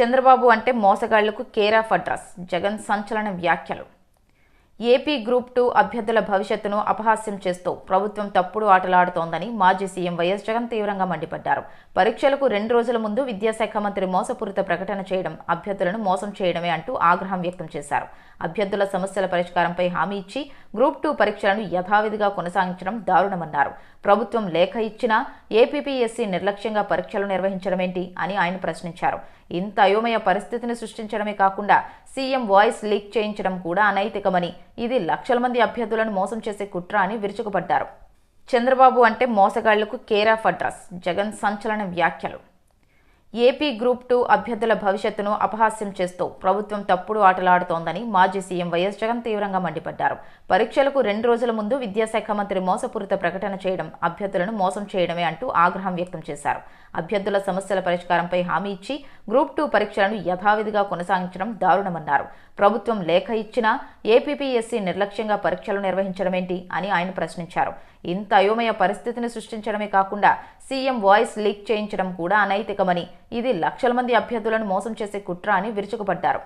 చంద్రబాబు అంటే మోసగాళ్ళకు care of address. Jagan సంచలన వ్యాఖ్యలు. ఏపీ గ్రూప్ టూ అభ్యర్థుల భవిష్యత్తును అపహాస్యం చేస్తూ ప్రభుత్వం తప్పుడు ఆటలాడుతోందని మాజీ సీఎం వైఎస్ జగన్ తీవ్రంగా మండిపడ్డారు. పరీక్షలకు రెండు రోజుల ముందు విద్యాశాఖ మంత్రి మోసపూరిత ప్రకటన చేయడం అభ్యర్థులను మోసం చేయడమే అంటూ ఆగ్రహం వ్యక్తం చేశారు. అభ్యర్థుల సమస్యల పరిష్కారంపై హామీ ఇచ్చి గ్రూప్ టూ పరీక్షలను యథావిధిగా కొనసాగించడం దారుణమన్నారు. ప్రభుత్వం లేఖ ఇచ్చినా ఏపీపీఎస్సీ నిర్లక్ష్యంగా పరీక్షలు నిర్వహించడమేంటి అని ఆయన ప్రశ్నించారు. ఇంత అయోమయ పరిస్థితిని సృష్టించడమే కాకుండా సీఎం వాయిస్ లీక్ చేయించడం కూడా అనైతికమని ఇది లక్షల మంది అభ్యర్థులను మోసం చేసే కుట్ర అని విరుచుకుపడ్డారు. చంద్రబాబు అంటే మోసగాళ్ళకు కేర్ ఆఫ్ అడ్రస్ జగన్ సంచలన వ్యాఖ్యలు. ఏపీ గ్రూప్ టూ అభ్యర్థుల భవిష్యత్తును అపహాస్యం చేస్తూ ప్రభుత్వం తప్పుడు ఆటలాడుతోందని మాజీ సీఎం వైఎస్ జగన్ తీవ్రంగా మండిపడ్డారు. పరీక్షలకు రెండు రోజుల ముందు విద్యాశాఖ మంత్రి మోసపూరిత ప్రకటన చేయడం అభ్యర్థులను మోసం చేయడమే అంటూ ఆగ్రహం వ్యక్తం చేశారు. అభ్యర్థుల సమస్యల పరిష్కారంపై హామీ ఇచ్చి గ్రూప్ టూ పరీక్షలను యథావిధిగా కొనసాగించడం దారుణమన్నారు. ప్రభుత్వం లేఖ ఇచ్చినా ఏపీపీఎస్సీ నిర్లక్ష్యంగా పరీక్షలు నిర్వహించడమేంటి అని ఆయన ప్రశ్నించారు. ఇంత అయోమయ పరిస్థితిని సృష్టించడమే కాకుండా సీఎం వాయిస్ లీక్ చేయించడం కూడా అనైతికమని ఇది లక్షల మంది అభ్యర్థులను మోసం చేసే కుట్ర అని విరుచుకుపడ్డారు.